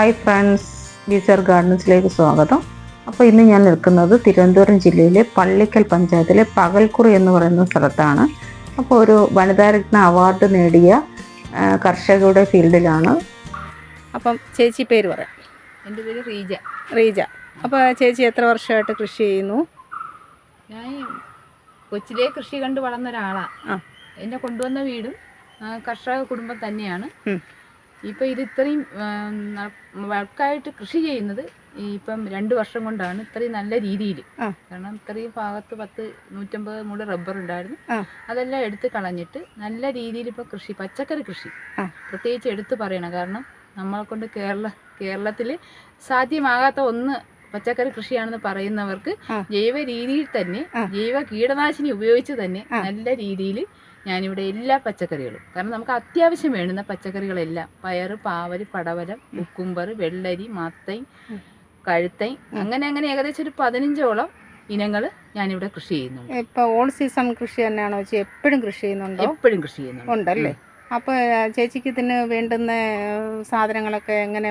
Hi friends beater ഗാർഡൻസിലേക്ക് സ്വാഗതം. അപ്പോൾ ഇന്ന് ഞാൻ നിൽക്കുന്നത് തിരുവനന്തപുരം ജില്ലയിലെ പള്ളിക്കൽ പഞ്ചായത്തിലെ പകൽക്കുറി എന്ന് പറയുന്ന സ്ഥലത്താണ്. അപ്പോൾ ഒരു വനിതാരത്ന അവാർഡ് നേടിയ കർഷകരുടെ ഫീൽഡിലാണ്. അപ്പം ചേച്ചി പേര് പറയാം എന്റെ പേര് റീജ. റീജ. അപ്പോൾ ചേച്ചി എത്ര വർഷമായിട്ട് കൃഷി ചെയ്യുന്നു? ഞാൻ കൊച്ചിലെ കൃഷി കണ്ട് വളർന്ന ഒരാളാണ് ആ. എന്നെ കൊണ്ടുവന്ന വീടും കർഷക കുടുംബം തന്നെയാണ്. ഉം. ഇപ്പം ഇത് ഇത്രയും വർക്കായിട്ട് കൃഷി ചെയ്യുന്നത് ഇപ്പം രണ്ട് വർഷം കൊണ്ടാണ് ഇത്രയും നല്ല രീതിയിൽ. കാരണം ഇത്രയും ഭാഗത്ത് പത്ത് നൂറ്റമ്പത് മൂട് റബ്ബർ ഉണ്ടായിരുന്നു. അതെല്ലാം എടുത്ത് കളഞ്ഞിട്ട് നല്ല രീതിയിൽ ഇപ്പോൾ കൃഷി പച്ചക്കറി കൃഷി. പ്രത്യേകിച്ച് എടുത്തു പറയണം. കാരണം നമ്മളെ കൊണ്ട് കേരള കേരളത്തിൽ സാധ്യമാകാത്ത ഒന്ന് പച്ചക്കറി കൃഷിയാണെന്ന് പറയുന്നവർക്ക് ജൈവ രീതിയിൽ തന്നെ. ജൈവ കീടനാശിനി ഉപയോഗിച്ച് തന്നെ നല്ല രീതിയിൽ ഞാനിവിടെ എല്ലാ പച്ചക്കറികളും കാരണം നമുക്ക് അത്യാവശ്യം വേണ്ടുന്ന പച്ചക്കറികളെല്ലാം. പയർ പാവൽ പടവലം കുക്കുംബർ വെള്ളരി മത്തൈ. കഴുത്തൈ അങ്ങനെ അങ്ങനെ ഏകദേശം ഒരു പതിനഞ്ചോളം ഇനങ്ങൾ ഞാനിവിടെ കൃഷി ചെയ്യുന്നുണ്ട്. ഇപ്പൊ ഓൾ സീസൺ കൃഷി തന്നെയാണോ ചേച്ചി? എപ്പോഴും കൃഷി ചെയ്യുന്നുണ്ടോ? എപ്പോഴും കൃഷി ചെയ്യുന്നുണ്ട്. ഉണ്ടല്ലേ? അപ്പോൾ ചേച്ചിക്ക് ഇതിന് വേണ്ടുന്ന സാധനങ്ങളൊക്കെ എങ്ങനെ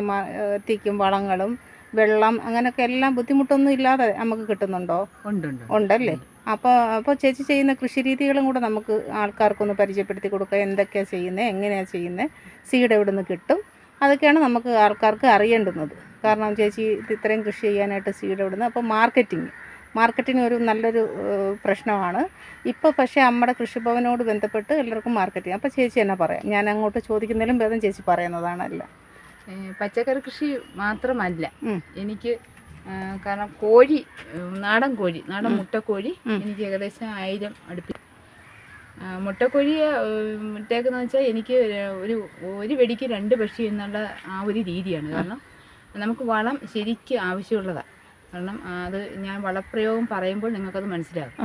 എത്തിക്കും? വളങ്ങളും വെള്ളം അങ്ങനെയൊക്കെ എല്ലാം ബുദ്ധിമുട്ടൊന്നും ഇല്ലാതെ നമുക്ക് കിട്ടുന്നുണ്ടോ? ഉണ്ട് ഉണ്ട് ഉണ്ടല്ലേ? അപ്പോൾ അപ്പോൾ ചേച്ചി ചെയ്യുന്ന കൃഷി രീതികളും കൂടെ നമുക്ക് ആൾക്കാർക്കൊന്ന് പരിചയപ്പെടുത്തി കൊടുക്കുക. എന്തൊക്കെയാണ് ചെയ്യുന്നത് എങ്ങനെയാണ് ചെയ്യുന്നത് സീഡ് എവിടെ നിന്ന് കിട്ടും അതൊക്കെയാണ് നമുക്ക് ആൾക്കാർക്ക് അറിയേണ്ടുന്നത്. കാരണം ചേച്ചി ഇത് ഇത്രയും കൃഷി ചെയ്യാനായിട്ട് സീഡ് എവിടെ നിന്ന് അപ്പോൾ മാർക്കറ്റിംഗ് മാർക്കറ്റിംഗ് ഒരു നല്ലൊരു പ്രശ്നമാണ്. ഇപ്പോൾ പക്ഷേ നമ്മുടെ കൃഷിഭവനോട് ബന്ധപ്പെട്ട് എല്ലാവർക്കും മാർക്കറ്റിംഗ് അപ്പോൾ ചേച്ചി എന്നാ പറയാം. ഞാൻ അങ്ങോട്ട് ചോദിക്കുന്നതിലും ഭേദം ചേച്ചി പറയുന്നതാണല്ല. പച്ചക്കറി കൃഷി മാത്രമല്ല. എനിക്ക് കാരണം കോഴി നാടൻ കോഴി നാടൻ. മുട്ടക്കോഴി എനിക്ക് ഏകദേശം ആയിരം അടുപ്പി മുട്ടക്കോഴി മുട്ടയൊക്കെ എന്ന് വെച്ചാൽ എനിക്ക് ഒരു ഒരു വെടിക്ക് രണ്ട് പക്ഷി എന്നുള്ള ആ ഒരു രീതിയാണ്. കാരണം നമുക്ക് വളം ശരിക്ക് ആവശ്യമുള്ളതാണ് കാരണം അത് ഞാൻ വളപ്രയോഗം പറയുമ്പോൾ നിങ്ങൾക്കത് മനസ്സിലാകും.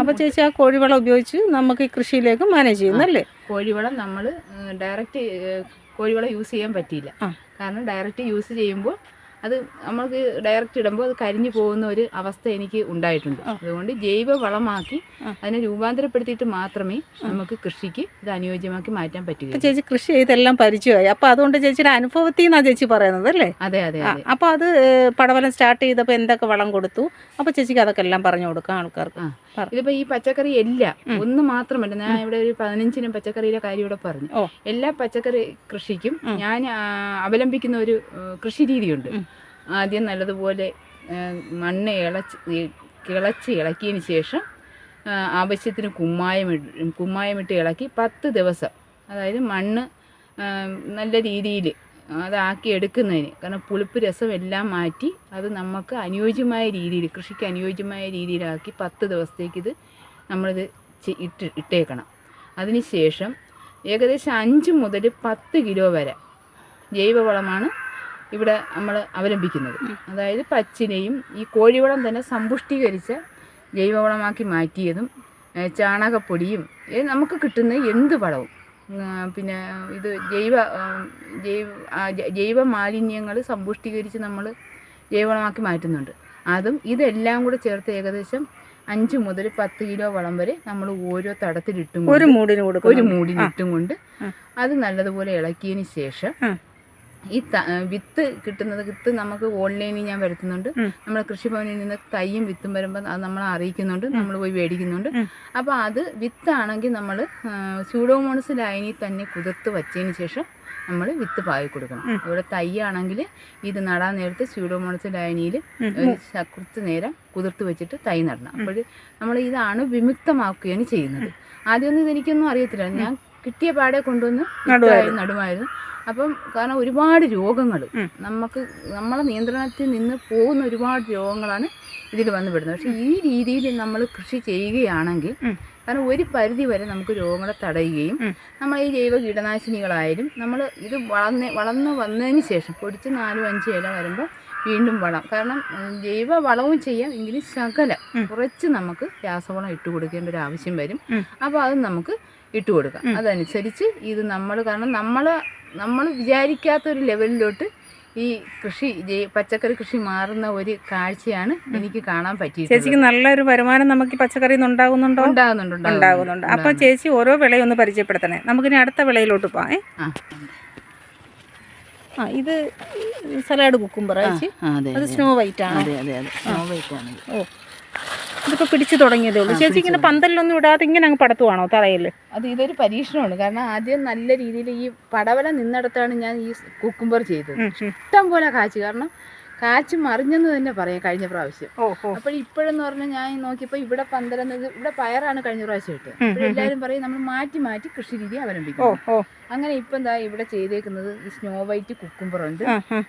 അപ്പൊ ചേച്ചി ആ കോഴിവളം ഉപയോഗിച്ച് നമുക്ക് ഈ കൃഷിയിലേക്ക് മാനേജ് ചെയ്യുന്നല്ലേ? കോഴിവളം നമ്മൾ ഡയറക്റ്റ് കോഴിവളം യൂസ് ചെയ്യാൻ പറ്റിയില്ല. കാരണം ഡയറക്റ്റ് യൂസ് ചെയ്യുമ്പോൾ അത് നമ്മൾക്ക് ഡയറക്റ്റ് ഇടുമ്പോൾ അത് കരിഞ്ഞു പോകുന്ന ഒരു അവസ്ഥ എനിക്ക് ഉണ്ടായിട്ടുണ്ട്. അതുകൊണ്ട് ജൈവ വളമാക്കി അതിനെ രൂപാന്തരപ്പെടുത്തിയിട്ട് മാത്രമേ നമുക്ക് കൃഷിക്ക് ഇത് അനുയോജ്യമാക്കി മാറ്റാൻ പറ്റൂ പറ്റുകയുള്ളൂ ചേച്ചി കൃഷി ചെയ്തെല്ലാം പരിചയമായി. അപ്പോൾ അതുകൊണ്ട് ചേച്ചിയുടെ അനുഭവത്തിൽ നിന്നാണ് ചേച്ചി പറയുന്നത് അല്ലേ? അതെ അതെ അപ്പൊ അതെ. അപ്പോൾ അത് പടവലം സ്റ്റാർട്ട് ചെയ്തപ്പോൾ എന്തൊക്കെ വളം കൊടുത്തു? അപ്പോൾ ചേച്ചിക്ക് അതൊക്കെ എല്ലാം പറഞ്ഞു കൊടുക്കാം ആൾക്കാർക്ക്. ഇതിപ്പോ ഈ പച്ചക്കറി എല്ലാം. ഒന്ന് മാത്രമല്ല ഞാൻ ഇവിടെ ഒരു പതിനഞ്ചിനും പച്ചക്കറിയുടെ കാര്യം ഇവിടെ പറഞ്ഞു. എല്ലാ പച്ചക്കറി കൃഷിക്കും ഞാൻ അവലംബിക്കുന്ന ഒരു കൃഷി രീതിയുണ്ട്. ആദ്യം നല്ലതുപോലെ മണ്ണ് ഇളച്ച് കിളച്ച് ഇളക്കിയതിന് ശേഷം ആവശ്യത്തിന് കുമ്മായം കുമ്മായം കുമ്മായമിട്ട് ഇളക്കി പത്ത് ദിവസം. അതായത് മണ്ണ് നല്ല രീതിയിൽ അതാക്കി എടുക്കുന്നതിന്. കാരണം പുളിപ്പ് രസം എല്ലാം മാറ്റി അത് നമുക്ക് അനുയോജ്യമായ രീതിയിൽ കൃഷിക്ക് അനുയോജ്യമായ രീതിയിലാക്കി പത്ത് ദിവസത്തേക്ക് ഇത് നമ്മളിത് ഇട്ട് ഇട്ടേക്കണം. അതിനുശേഷം ഏകദേശം അഞ്ച് മുതൽ പത്ത് കിലോ വരെ ജൈവവളമാണ് ഇവിടെ നമ്മൾ അവലംബിക്കുന്നത്. അതായത് പച്ചിനെയും ഈ കോഴിവളം തന്നെ സമ്പുഷ്ടീകരിച്ച ജൈവവളമാക്കി മാറ്റിയതും ചാണകപ്പൊടിയും നമുക്ക് കിട്ടുന്ന എന്ത് വളവും? പിന്നെ ഇത് ജൈവ ജൈവ ജൈവ മാലിന്യങ്ങൾ സമ്പുഷ്ടീകരിച്ച് നമ്മൾ ജൈവവളമാക്കി മാറ്റുന്നുണ്ട്. അതും ഇതെല്ലാം കൂടെ ചേർത്ത് ഏകദേശം അഞ്ച് മുതൽ പത്ത് കിലോ വളം വരെ നമ്മൾ ഓരോ തടത്തിലിട്ടും ഒരു മൂടിന് കൊടുക്കും ഒരു മൂടിനിട്ടും കൊണ്ട് അത് നല്ലതുപോലെ ഇളക്കിയതിന് ശേഷം. ഈ വിത്ത് കിട്ടുന്നത് വിത്ത് നമുക്ക് ഓൺലൈനിൽ ഞാൻ വരുത്തുന്നുണ്ട്. നമ്മൾ നമ്മുടെ കൃഷിഭവനിൽ നിന്ന് തയ്യും വിത്തും വരുമ്പോൾ അത് നമ്മളെ അറിയിക്കുന്നുണ്ട് നമ്മൾ പോയി മേടിക്കുന്നുണ്ട്. അപ്പോൾ അത് വിത്താണെങ്കിൽ നമ്മൾ സ്യൂഡോമോണസ് ലൈനിൽ തന്നെ കുതിർത്ത് വച്ചതിന് ശേഷം നമ്മൾ വിത്ത് പാകി കൊടുക്കണം. ഇവിടെ തയ്യാണെങ്കിൽ ഇത് നടാൻ നേരത്തെ സ്യൂഡോമോണസ് ലൈനിയിൽ കുറച്ച് നേരം കുതിർത്ത് വെച്ചിട്ട് തൈ നടണം. അപ്പോൾ നമ്മൾ ഇതാണ് വിമുക്തമാക്കുകയാണ് ചെയ്യുന്നത്. ആദ്യമൊന്നും ഇതെനിക്കൊന്നും അറിയത്തില്ല. ഞാൻ കിട്ടിയ പാടെ കൊണ്ടുവന്ന് നടുമായിരുന്നു അപ്പം കാരണം ഒരുപാട് രോഗങ്ങൾ നമുക്ക് നമ്മളെ നിയന്ത്രണത്തിൽ നിന്ന് പോകുന്ന ഒരുപാട് രോഗങ്ങളാണ് ഇതിൽ വന്നു പെടുന്നത്. പക്ഷേ ഈ രീതിയിൽ നമ്മൾ കൃഷി ചെയ്യുകയാണെങ്കിൽ. കാരണം ഒരു പരിധി വരെ നമുക്ക് രോഗങ്ങളെ തടയുകയും നമ്മൾ ഈ ജൈവ കീടനാശിനികളായാലും നമ്മൾ ഇത് വളർന്ന് വളർന്ന് വന്നതിന് ശേഷം പൊടിച്ച് നാലും അഞ്ച് ഇല വരുമ്പോൾ വീണ്ടും വളം. കാരണം ജൈവ വളവും ചെയ്യാം എങ്കിലും ശകലം കുറച്ച് നമുക്ക് രാസവളം ഇട്ട് കൊടുക്കേണ്ട ഒരു ആവശ്യം വരും. അപ്പോൾ അത് നമുക്ക് ഇട്ട് കൊടുക്കാം അതനുസരിച്ച് ഇത് നമ്മൾ കാരണം നമ്മൾ നമ്മൾ വിചാരിക്കാത്ത ഒരു ലെവലിലോട്ട് ഈ കൃഷി പച്ചക്കറി കൃഷി മാറുന്ന ഒരു കാഴ്ചയാണ് എനിക്ക് കാണാൻ പറ്റിയത് ചേച്ചിക്ക് നല്ലൊരു വരുമാനം നമുക്ക് പച്ചക്കറി ഉണ്ടാകുന്നുണ്ടോ? ഉണ്ടാകുന്നുണ്ട് ഉണ്ടാകുന്നുണ്ട്. അപ്പോൾ ചേച്ചി ഓരോ വിളയൊന്ന് പരിചയപ്പെടുത്തണേ. നമുക്ക് ഇനി അടുത്ത വിളയിലോട്ട് പോവാം. ആ ഇത് സലാഡ് കുക്കുംബർ അത് സ്നോ വൈറ്റ് ആണ്? അതെ അതെ അതെ. സ്നോ വൈറ്റ് ആണ് ഓ. ഇതിപ്പോ പിടിച്ചു തുടങ്ങിയതേ ഉള്ളൂ. ചേച്ചി ഇങ്ങനെ പന്തലിലൊന്നും ഇടാതെ ഇങ്ങനെ അങ്ങ് പടത്തുവാണോ തറയിൽ അത് ഇതൊരു പരീക്ഷണമാണ്. കാരണം ആദ്യം നല്ല രീതിയിൽ ഈ പടവല നിന്നിടത്താണ് ഞാൻ ഈ കുക്കുംബർ ചെയ്തത്. ഇഷ്ടം പോലെ കാച്ചു. കാരണം കാച്ചു മറിഞ്ഞെന്ന് തന്നെ പറയാം കഴിഞ്ഞ പ്രാവശ്യം. അപ്പോൾ ഇപ്പോഴെന്ന് പറഞ്ഞാൽ ഞാൻ നോക്കിയപ്പോൾ ഇവിടെ പന്തലെന്നത് ഇവിടെ പയറാണ് കഴിഞ്ഞ പ്രാവശ്യം ഇട്ട് അപ്പോൾ എല്ലാവരും പറയും നമ്മൾ മാറ്റി മാറ്റി കൃഷി രീതി അവലംബിക്കും അങ്ങനെ ഇപ്പം എന്താ ഇവിടെ ചെയ്തേക്കുന്നത് ഈ സ്നോ വൈറ്റ് കുക്കുംബർ ഉണ്ട് ആ, ആ.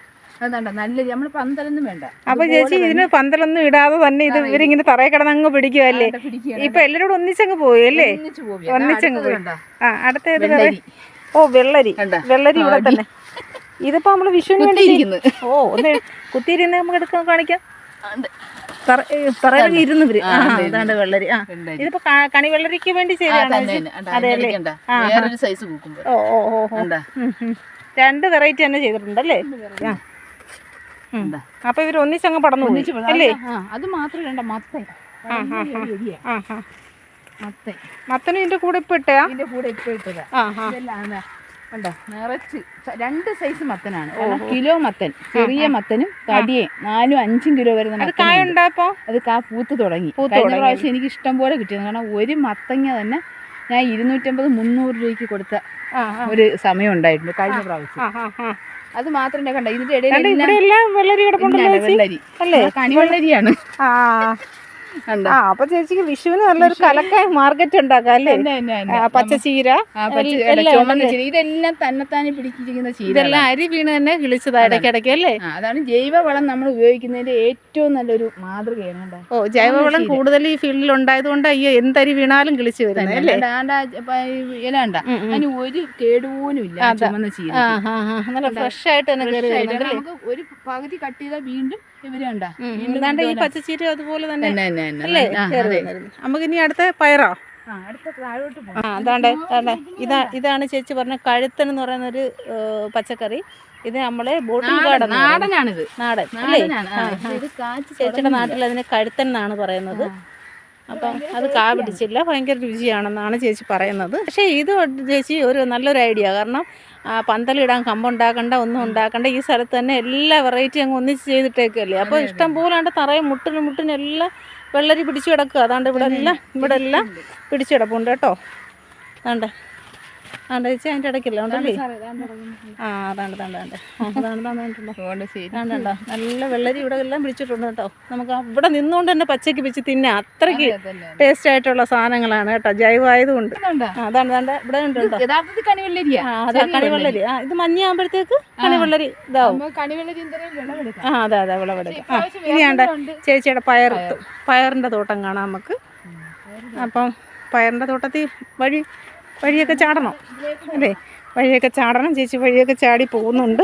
അതാണ്ട നല്ല നമ്മൾ പന്തലൊന്നും വേണ്ട. അപ്പൊ ചേച്ചി ഇതിന് പന്തലൊന്നും ഇടാതെ തന്നെ ഇത് ഇവരിങ്ങനെ തറയെ കിടന്ന് അങ്ങ് പിടിക്കുവല്ലേ? ഇപ്പൊ എല്ലാരോടും ഒന്നിച്ചങ്ങ് പോയി അല്ലേ? ഒന്നിച്ചങ്ങ് പോയി. ആ അടുത്ത ഏത്. ഓ വെള്ളരി. വെള്ളരി ഇവിടെ തന്നെ. ഇതിപ്പോ നമ്മൾ വിഷുവിന് വേണ്ടി ഓ ഒന്ന് കുത്തിയിരുന്ന് നമുക്ക് എടുക്കാൻ കാണിക്കാം. തറയിൽ ഇരുന്ന് വെള്ളരി. ആ ഇതിപ്പോ കണി വെള്ളരിക്ക് വേണ്ടി ചെയ്തതാണ് ഓ ഓ ഓ. രണ്ട് വെറൈറ്റി തന്നെ ചെയ്തിട്ടുണ്ടല്ലേ ആ? അപ്പൊ ഇവർ ഒന്നിച്ചങ്ങ് പടന്നു ഒന്നിച്ച് അല്ലേ? അത് മാത്രം രണ്ട മത്തൻ മത്തൻ. മത്തനും ഇതിന്റെ കൂടെ ഇപ്പൊ ഇട്ടയാ? ഇതിന്റെ കൂടെ ഇപ്പൊ ഇട്ടതാ. ഇതെല്ലാം നിറച്ച് രണ്ട് സൈസ് മത്തനാണ്. കിലോ മത്തൻ ചെറിയ മത്തനും തടിയെ നാലും അഞ്ചും കിലോ വരുന്ന അത് മത്തനുണ്ട്. കായ അത് കാ പൂത്ത് തുടങ്ങി. കഴിഞ്ഞ പ്രാവശ്യം എനിക്ക് ഇഷ്ടം പോലെ കിട്ടിയത്. കാരണം ഒരു മത്തങ്ങ തന്നെ ഞാൻ ഇരുന്നൂറ്റമ്പത് മുന്നൂറ് രൂപയ്ക്ക് കൊടുത്ത ഒരു സമയം ഉണ്ടായിട്ടുണ്ട് കഴിഞ്ഞ പ്രാവശ്യം. അത് മാത്രമല്ല കണ്ട? ഇതിന്റെ ഇടയിൽ വെള്ളരി കിടപ്പുണ്ടല്ലോ വെള്ളരി. അല്ലേ? കണിവെള്ളരിയാണ്. ആ. ആ അപ്പൊ ചേച്ചിക്ക് വിഷുവിന് നല്ലൊരു കലക്കായ മാർക്കറ്റ് ഉണ്ടാക്കാം അല്ലേ? പച്ചച്ചീര ഇതെല്ലാം തന്നെത്താനെ പിടിച്ചിരിക്കുന്ന ചീര ഇതെല്ലാം അരി വീണ് തന്നെ കിളിച്ചതാ ഇടയ്ക്കിടയ്ക്ക് അല്ലേ? അതാണ് ജൈവവളം നമ്മൾ ഉപയോഗിക്കുന്നതിന്റെ ഏറ്റവും നല്ലൊരു മാതൃകയാണ്? ഓ ജൈവവളം കൂടുതൽ ഈ ഫീൽഡിൽ ഉണ്ടായതുകൊണ്ട് അയ്യോ എന്തരി വീണാലും കിളിച്ചു വരുന്നത് അല്ലേ. അതിന് ഒരു കേടുപോലും ഇല്ല ചുമന്ന ചീര നല്ല ഫ്രഷ് ആയിട്ട് നമുക്ക് ഒരു പകുതി കട്ട് ചെയ്താൽ വീണ്ടും ഇവർ കണ്ട. ഉം, എന്താണ്ട് ഈ പച്ചച്ചീര അതുപോലെ തന്നെ. തന്നെ. നമുക്ക് ഇനി അടുത്ത പയറോ? ആ, അതാണ്ട് അതാണ്ട്. ഇതാ ഇതാണ് ചേച്ചി പറഞ്ഞ കഴുത്തൻ എന്ന് പറയുന്ന ഒരു പച്ചക്കറി. ഇത് നമ്മളെ ബോട്ടിൽ ഗാർഡൻ നാടനാണിത്. നാടൻ ചേച്ചിയുടെ നാട്ടിൽ അതിനെ കഴുത്തൻ എന്നാണ് പറയുന്നത്. അപ്പം അത് കാ പിടിച്ചില്ല. ഭയങ്കര രുചിയാണെന്നാണ് ചേച്ചി പറയുന്നത്. പക്ഷേ ഇത് ചേച്ചി ഒരു നല്ലൊരു ഐഡിയ. കാരണം ആ, കമ്പ് ഉണ്ടാക്കണ്ട ഒന്നും ഉണ്ടാക്കണ്ട. ഈ സ്ഥലത്ത് തന്നെ എല്ലാ വെറൈറ്റി അങ്ങ് ഒന്നിച്ച് ചെയ്തിട്ടേക്കല്ലേ അപ്പോൾ ഇഷ്ടം പോലെ പോലാണ്ട് തറയും മുട്ടിനും മുട്ടിനും എല്ലാം വെള്ളരി പിടിച്ചു കിടക്കുക അതാണ്ട് ഇവിടെ എല്ലാം ഇവിടെ എല്ലാം പിടിച്ചു കിടപ്പുണ്ട് കേട്ടോ. അതാണ്ട് അതാണ്ട് ചേച്ചി അതിന്റെ ഇടയ്ക്കല്ലേ? ഉണ്ടല്ലേ? ആ അതാണ്ട് അതാണ്ട് തണ്ട് അതാണ് തന്നിട്ടുണ്ടോ നല്ല വെള്ളരി ഇവിടെ എല്ലാം പിടിച്ചിട്ടുണ്ട് കേട്ടോ. നമുക്ക് അവിടെ നിന്നുകൊണ്ട് തന്നെ പച്ചയ്ക്ക് പിച്ച് തിന്നാം. അത്രയ്ക്ക് ടേസ്റ്റ് ആയിട്ടുള്ള സാധനങ്ങളാണ് കേട്ടോ ജൈവമായതുകൊണ്ട്? അതാണ് അതാണ്ട് ഇവിടെ ഉണ്ട് യഥാർത്ഥത്തിൽ കണിവെള്ളരിയാ? ആ അതാ കണിവെള്ളരി. ആ ഇത് മഞ്ഞയാകുമ്പോഴത്തേക്ക് കണിവെള്ളരി ഇതാവും. കണിവെള്ളരി ആ അതെ അതെ വിളവെടുക്കാം. ആ ഇനിയാണ്ട് ഇനി ആണ്ട് ചേച്ചിയുടെ പയർ പയറിന്റെ തോട്ടം കാണാം നമുക്ക്. അപ്പം പയറിന്റെ തോട്ടത്തിൽ വഴി വഴിയൊക്കെ ചാടണം. അല്ലേ? വഴിയൊക്കെ ചാടണം. ചേച്ചി വഴിയൊക്കെ ചാടി പോകുന്നുണ്ട്.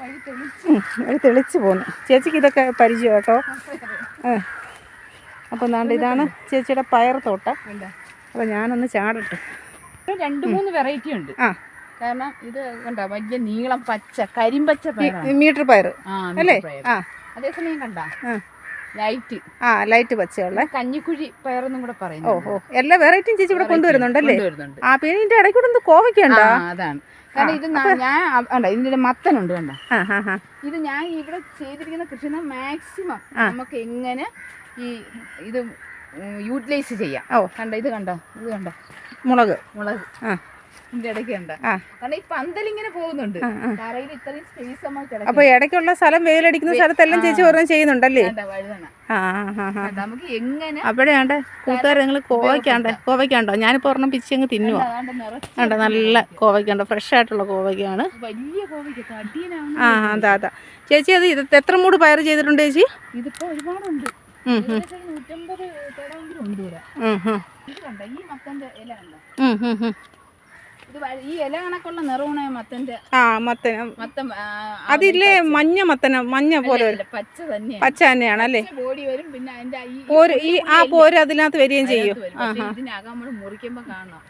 വഴി തെളിച്ച് പോകുന്നു. ചേച്ചിക്ക് ഇതൊക്കെ പരിചയം കേട്ടോ. ആ. അപ്പം എന്താണ്ട് ഇതാണ് ചേച്ചിയുടെ പയർ തോട്ടം അപ്പോൾ അപ്പം ഞാനൊന്ന് ചാടട്ടെ. രണ്ട് മൂന്ന് വെറൈറ്റി ഉണ്ട്. ആ. കാരണം ഇത് കണ്ടോ? വലിയ നീളം പച്ച കരിമ്പച്ച പയർ മീറ്റർ പയർ അല്ലേ. ആ. അതേസമയം കണ്ട. ലൈറ്റ്. ആ ലൈറ്റ് പച്ചയുള്ള. കഞ്ഞിക്കുഴി പയറെന്നും കൂടെ പറയുന്നു ഓ എല്ലാ വെറൈറ്റിയും ചേച്ചി ഇവിടെ കൊണ്ടുവരുന്നുണ്ടല്ലേ? ആ പിന്നെ ഇതിന്റെ ഇടയ്ക്കൂടെ ഒന്ന് കോവയ്ക്കുണ്ടോ അതാണ്. കാരണം ഇത് ഞാൻ ഇതിന്റെ മത്തനുണ്ട് കണ്ട? ഇത് ഞാൻ ഇവിടെ ചെയ്തിരിക്കുന്ന കൃഷി മാക്സിമം നമുക്ക് എങ്ങനെ ഈ ഇത് യൂട്ടിലൈസ് ചെയ്യാം. ഓ. കണ്ട ഇത് കണ്ടോ ഇത് കണ്ടോ? മുളക്. മുളക്. ആ. അപ്പൊ ഇടയ്ക്കുള്ള സ്ഥലം വെയിലടിക്കുന്ന സ്ഥലത്തെല്ലാം ചേച്ചി ഓരോന്നും ചെയ്യുന്നുണ്ടല്ലേ? നമുക്ക് എങ്ങനെ അവിടെയാണ്ട് കൂട്ടുകാർ നിങ്ങൾ കോവയ്ക്കാണ്ട് കോവയ്ക്കാണ്ടോ? ഞാനിപ്പോ ഒരെണ്ണം പിച്ചങ്ങ് തിന്നുവാ. അതാണ്ട് നിറച്ച് കണ്ടോ നല്ല കോവയ്ക്കാണ്ട് ഫ്രഷ് ആയിട്ടുള്ള കോവയ്ക്കാണ്. ആ അതാ അതാ. ചേച്ചി അത് ഇത് എത്ര മൂട് പയർ ചെയ്തിട്ടുണ്ട് ചേച്ചി? ഇതിപ്പോ ഒരുപാടുണ്ട്. നൂറ്റമ്പത് ഈ ഇല കണക്കുള്ള നിറമാണ് മത്തന്റെ ആ മത്തൻ. അതില്ലേ മഞ്ഞ മത്തന മഞ്ഞ പോലെ അല്ല, പച്ച തന്നെയാണ് പച്ച തന്നെയാണല്ലേ ബോഡി വരും പിന്നെ അതിന്റെ ഈ പോര് ഈ ആ പോര് അതിനകത്ത് വരികയും ചെയ്യും. ഇതിനകം നമ്മൾ മുറിക്കുമ്പോ കാണണം.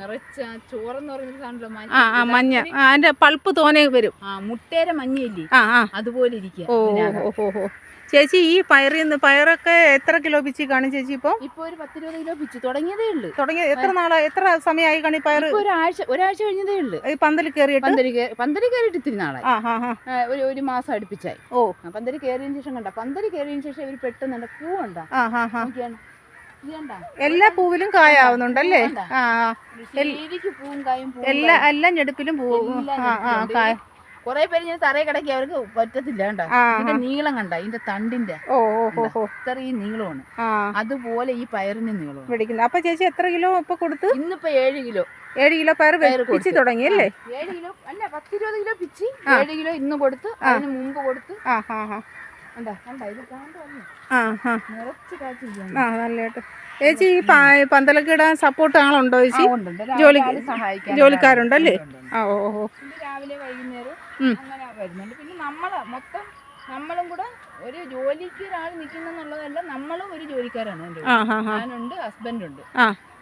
നിറച്ച ആ ചോറെന്ന്. ആ ആ മഞ്ഞ. അതിന്റെ പൾപ്പ് തോനെ വരും. ആ മുട്ടേരെ മഞ്ഞയില്ലേ? അതുപോലെ ഇരിക്കുക ഓ ഓ ഓ ഓ. ചേച്ചി ഈ പയറിൽ നിന്ന് പയറൊക്കെ എത്ര കിലോ പിച്ചി കാണും ചേച്ചി ഇപ്പോൾ ഇപ്പൊ ഒരു പത്തിരുപത് കിലോ പിച്ചു തുടങ്ങിയതേ ഉള്ളൂ. തുടങ്ങിയ എത്ര നാളായി എത്ര സമയമായി കാണി പയർ ഇപ്പൊ ഒരാഴ്ച ഒരാഴ്ച കഴിഞ്ഞതേ ഉള്ളൂ. ഈ പന്തൽ കയറിയിട്ട് പന്തലി പന്തരി കയറിയിട്ട് ഇത്തിരി നാളായി. ആ, ഒരു ഒരു മാസം അടുപ്പിച്ചായി. ഓ. പന്തലി കയറിയതിനു ശേഷം കണ്ട? പന്തലി കയറിയതിന് ശേഷം ഇവർ പെട്ടെന്ന് പൂ ഉണ്ടാ എല്ലാ പൂവിലും കായാവുന്നുണ്ടല്ലേ? ആവുന്നുണ്ടല്ലേ എല്ലാ എല്ലാ ഞെടുപ്പിലും പൂവും കായ കുറെ പേര് ഞാൻ തറയെ കിടക്കി അവർക്ക് പറ്റത്തില്ല കണ്ട? ഇതിന്റെ നീളം കണ്ട? ഇതിന്റെ തണ്ടിന്റെ ഇത്രയും നീളമാണ്. അതുപോലെ ഈ പയറിന്റെ നീളം പിടിക്കുന്നത് അപ്പൊ ചേച്ചി എത്ര കിലോ ഇപ്പൊ കൊടുത്തു? ഇന്നിപ്പോ ഏഴ് കിലോ. ഏഴ് കിലോ പയർ പിച്ചി തുടങ്ങി അല്ലേ? ഏഴ് കിലോ അല്ല പത്തിരുപത് കിലോ പിച്ചി. ഏഴ് കിലോ ഇന്ന് കൊടുത്ത് അതിന് മുമ്പ് കൊടുത്ത്. ആ ഹാ ഹാ കണ്ടാ? കണ്ടാ? ഇത് കാണ്ട്? ഹാ നിറച്ച് കാച്ചിരിക്കുന്നു ആ നല്ലതായിട്ട്. ചേച്ചി ഈ പന്തലൊക്കെ ഇടാൻ സപ്പോർട്ട് ആളുണ്ടോ ചേച്ചി? ജോലി- ജോലിക്കാരുണ്ടല്ലേ? ആ ഓ ഓ രാവിലെ വൈകുന്നേരം അങ്ങനെ വരുന്നുണ്ട്. പിന്നെ നമ്മൾ മൊത്തം നമ്മളും കൂടെ ഒരു ജോലിക്ക് ഒരാൾ നിൽക്കുന്നുള്ളതല്ല നമ്മളും ഒരു ജോലിക്കാരാണ് ഞാനുണ്ട് ഹസ്ബൻഡ് ഉണ്ട്.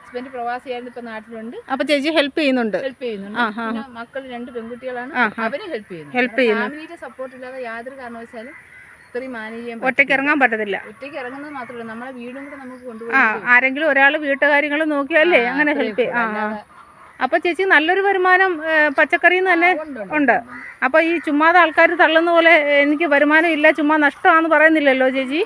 ഹസ്ബൻഡ് പ്രവാസിയായിരുന്നു ഇപ്പൊ നാട്ടിലുണ്ട്. അപ്പൊ ചേച്ചി ഹെൽപ്പ് ചെയ്യുന്നുണ്ട്. ഹെൽപ്പ് ചെയ്യുന്നുണ്ട്. മക്കൾ രണ്ട് പെൺകുട്ടികളാണ്. അവരും ഹെൽപ്പ് ചെയ്യുന്നു. ഫാമിലിയുടെ സപ്പോർട്ട് ഇല്ലാതെ യാതൊരു കാരണവശാലും ഇത്രയും മാനേജ് ചെയ്യാൻ ഒറ്റയ്ക്ക് ഇറങ്ങാൻ പറ്റത്തില്ല. ഒറ്റയ്ക്ക് ഇറങ്ങുന്നത് മാത്രമല്ല നമ്മളെ വീടും കൂടെ നമുക്ക് ആ ആരെങ്കിലും ഒരാൾ വീട്ടുകാര്യങ്ങൾ നോക്കിയല്ലേ അങ്ങനെ ഹെൽപ്പ് ചെയ്യാം ആ അപ്പൊ ചേച്ചി നല്ലൊരു വരുമാനം പച്ചക്കറിയിൽ നിന്ന് തന്നെ ഉണ്ട്. അപ്പൊ ഈ ചുമ്മാതെ ആൾക്കാർ തള്ളുന്ന പോലെ എനിക്ക് വരുമാനം ഇല്ല ചുമ്മാ നഷ്ടമാണെന്ന് പറയുന്നില്ലല്ലോ ചേച്ചി?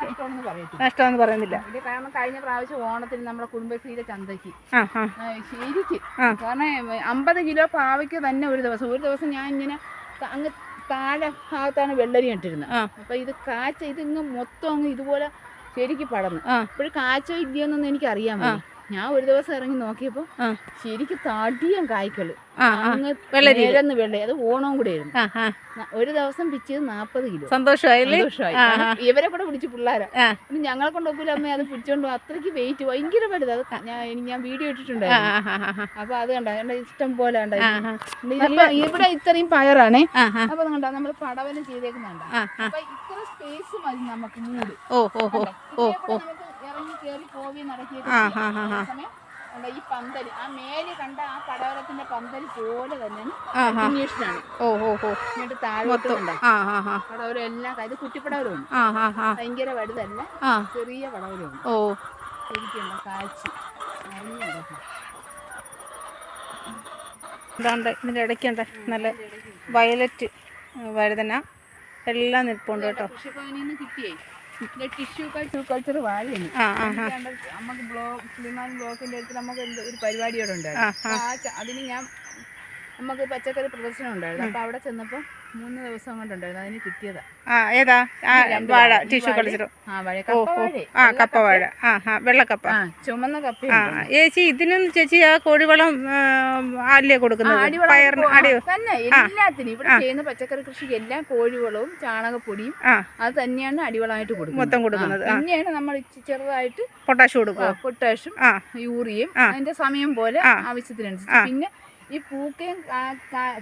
നഷ്ടമാന്ന് നഷ്ടമാണെന്ന് പറയുന്നില്ല. കാരണം കഴിഞ്ഞ പ്രാവശ്യം ഓണത്തിന് നമ്മുടെ കുടുംബശ്രീയുടെ ചന്തയ്ക്ക്. ശരിക്ക്. കാരണം അമ്പത് കിലോ പാവയ്ക്ക് തന്നെ ഒരു ദിവസം. ഒരു ദിവസം ഞാൻ ഇങ്ങനെ അങ്ങ് താഴെ ഭാഗത്താണ് വെള്ളരി ഇട്ടിരുന്നത്. അപ്പൊ ഇത് കാച്ച ഇത് ഇങ്ങ് മൊത്തം അങ്ങ് ഇതുപോലെ ശരിക്ക് പടന്നു. ഇപ്പോഴും കാച്ച ഇല്ലയോന്നൊന്നും എനിക്ക് അറിയാൻ ഞാൻ ഒരു ദിവസം ഇറങ്ങി നോക്കിയപ്പോ ശരിക്കും താടിയും കായ്ക്കൾ അങ്ങ് വെള്ളരി വെള്ള അത് ഓണവും കൂടെ ആയിരുന്നു. ഒരു ദിവസം പിച്ചത് നാപ്പത് കിലോ. സന്തോഷമായി. ഇവരെ കൂടെ പിടിച്ച് പിള്ളേരാ. ഞങ്ങളെ കൊണ്ട് ഒക്കില്ല അമ്മ അത് പിടിച്ചോണ്ട്. അത്രയ്ക്ക് വെയിറ്റ് ഭയങ്കര വലുത്. അത് ഞാൻ ഇനി ഞാൻ വീഡിയോ ഇട്ടിട്ടുണ്ടായിരുന്നു. അപ്പൊ അത് കണ്ട? എന്റെ ഇഷ്ടം പോലെ ഇവിടെ ഇത്രയും പയറാണേ. അപ്പൊ കണ്ട? നമ്മൾ പടവന ചെയ്തേക്കുന്നുണ്ട്. അപ്പൊ ഇത്ര സ്പേസ് മതി നമുക്ക് മൂട്. ഓ ഓ ഓ. ഓ കയറി പോവി നടക്കിയിട്ട് ആ, ചെയ്യാം. ആ, ആ, ആ. അതേസമയം കണ്ടോ ഈ പന്തൽ ആ മേലെ കണ്ട ആ പടവലത്തിന്റെ പന്തൽ പോലെ തന്നെ ആ, ആ. കണ്ടിന്യൂഷനാണ് ഓ ഓ ഓ എന്നിട്ട് താഴോട്ട് കണ്ട? ആ ആ ആ പടവലം എല്ലാം ഇത് കുട്ടിപ്പടവലമാണ് ആ ആ ആ ഭയങ്കര വലുതല്ല ആ. ചെറിയ പടവലമാണ് ഓ. ശരിക്കുണ്ട് കാഴ്ച. അറിഞ്ഞു കിടക്കും. ഇതാണ്ട് ഇതിന്റെ ഇടയ്ക്കുണ്ട് നല്ല വയലറ്റ് വഴുതന. എല്ലാം നിൽപ്പുണ്ട് കേട്ടോ. കൃഷിഭവനിൽ നിന്ന് കിട്ടിയേ. ടിഷ്യൂ കൾച്ചർ വാഴയാണ്. നമുക്ക് ബ്ലോക്ക് സ്ലിമാൻ ബ്ലോക്കിന്റെ അടുത്ത് നമുക്ക് ഒരു പരിപാടി അവിടെ ഉണ്ടായിരുന്നു ആ. അപ്പൊ ആ ച- അതിന് ഞാൻ നമുക്ക് പച്ചക്കറി പ്രദർശനം ഉണ്ടായിരുന്നു. അപ്പൊ അവിടെ ചെന്നപ്പോ മൂന്ന് ദിവസം കൊണ്ടുണ്ടായിരുന്നു അതിന് കിട്ടിയതാ. ആ ഏതാ? ആ വാഴ. ടിഷ്യൂ കളിച്ചിട്ട്. ആ വാഴ. കപ്പ ആ കപ്പ വാഴ. ആ ആ വെള്ളക്കപ്പ ആ ചുമന്ന ആ കപ്പയുണ്ട് ചേച്ചി ഇതിനും ചേച്ചി ആ കോഴിവളം അല്ലേ ആ, കൊടുക്കുന്നത് അടിവളം പയറിന് അടി തന്നെ എല്ലാത്തിനും. ഇവിടെ ചെയ്യുന്ന പച്ചക്കറി കൃഷിക്ക് എല്ലാം കോഴിവളവും ചാണകപ്പൊടിയും ആ. അത് തന്നെയാണ് അടിവളമായിട്ട് കൊടുക്കുന്നത്. മൊത്തം കൊടുക്കുന്നത്. തന്നെയാണ് നമ്മൾ ചെറുതായിട്ട് പൊട്ടാഷ് കൊടുക്കുക. പൊട്ടാഷും യൂറിയയും അതിന്റെ സമയം പോലെ ആ. ആവശ്യത്തിനനുസരിച്ച്. പിന്നെ ഈ പൂക്കയും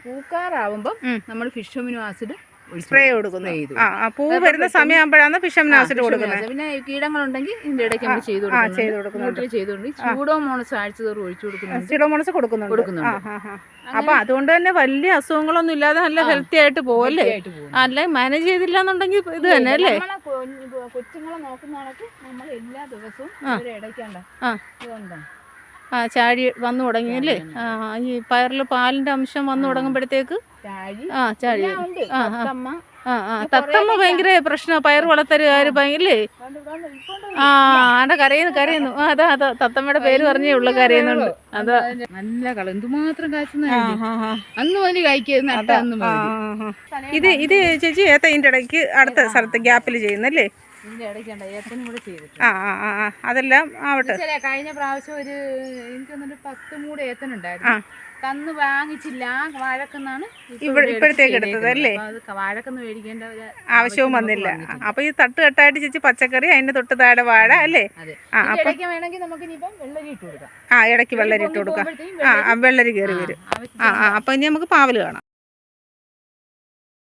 പൂക്കാറാവുമ്പം. നമ്മൾ ഫിഷമിനോ ആസിഡ് സ്പ്രേ കൊടുക്കുന്നു ആ ആ പൂ വരുന്ന സമയമാകുമ്പോഴാണ് ഫിഷമിനോ ആസിഡ് കൊടുക്കുന്നത്. പിന്നെ കീടങ്ങളുണ്ടെങ്കിൽ ഇതിന്റെ ഇടയ്ക്ക് നമ്മൾ ചെയ്തു ചെയ്തുകൊണ്ട് സൂഡോമോണസ് ആഴ്ച തോറും ഒഴിച്ചു കൊടുക്കുന്നുണ്ട്. ചൂടോമോണസ് കൊടുക്കുന്നുണ്ട്. കൊടുക്കുന്നുണ്ട്. അപ്പൊ അതുകൊണ്ട് തന്നെ വലിയ അസുഖങ്ങളൊന്നും ഇല്ലാതെ നല്ല ഹെൽത്തി ആയിട്ട് പോവല്ലേ നല്ല അല്ലെ? മാനേജ് ചെയ്തില്ല എന്നുണ്ടെങ്കിൽ ഇത് തന്നെ അല്ലേ? കൊച്ചുങ്ങളെ നോക്കുന്ന നമ്മൾ എല്ലാ ദിവസവും ഇടയ്ക്കണ്ട ആ. ചാഴി വന്നു തുടങ്ങിയല്ലേ ആ ഈ പയറിൽ പാലിന്റെ അംശം വന്നു തുടങ്ങുമ്പോഴത്തേക്ക്? ആ ചാഴി ആ, ആ. തത്തമ്മ. ആ തത്തമ്മ ഭയങ്കര പ്രശ്നം പയർ വളർത്തരുകാര് ഭയങ്കരല്ലേ. ആ ആടെ കരയുന്നു കരയുന്നു. ആ, അതാ അതാ. തത്തമ്മയുടെ പേര് പറഞ്ഞേ ഉള്ളു കരയുന്നുണ്ട്. അതാ. നല്ല കള എന്തുമാത്രം കാച്ചുന്ന. അന്ന് ആ, ആ. ഇത് ഇത് ചേച്ചി ഏത്ത ഇതിന്റെ ഇടയ്ക്ക് അടുത്ത സ്ഥലത്ത് ഗ്യാപ്പിൽ ചെയ്യുന്നല്ലേ? ആ ആ ആ അതെല്ലാം ആവട്ടെ. കഴിഞ്ഞ പ്രാവശ്യം ഒരു എനിക്ക് എനിക്കൊന്നൊരു പത്ത് മൂട്. ഏത്തനുണ്ടായിരുന്നു തന്ന് വാങ്ങിച്ചില്ല വാഴക്കെന്നാണ് ഇപ്പോഴത്തേക്ക് എടുത്തത് അല്ലേ? വാഴക്കെന്ന് മേടിക്കേണ്ട ആവശ്യവും വന്നില്ല. അപ്പൊ ഈ തട്ട് കെട്ടായിട്ട് ചേച്ചി പച്ചക്കറി അതിന്റെ തൊട്ട് താഴെ വാഴ അല്ലേ? വേണമെങ്കിൽ നമുക്ക് ഇനിയിപ്പം വെള്ളരി ഇട്ട് കൊടുക്കാം. ആ ഇടയ്ക്ക് വെള്ളരി ഇട്ട് കൊടുക്കാം. ആ വെള്ളരി കയറി വരും. ആ ആ അപ്പൊ ഇനി നമുക്ക് പാവൽ കാണാം.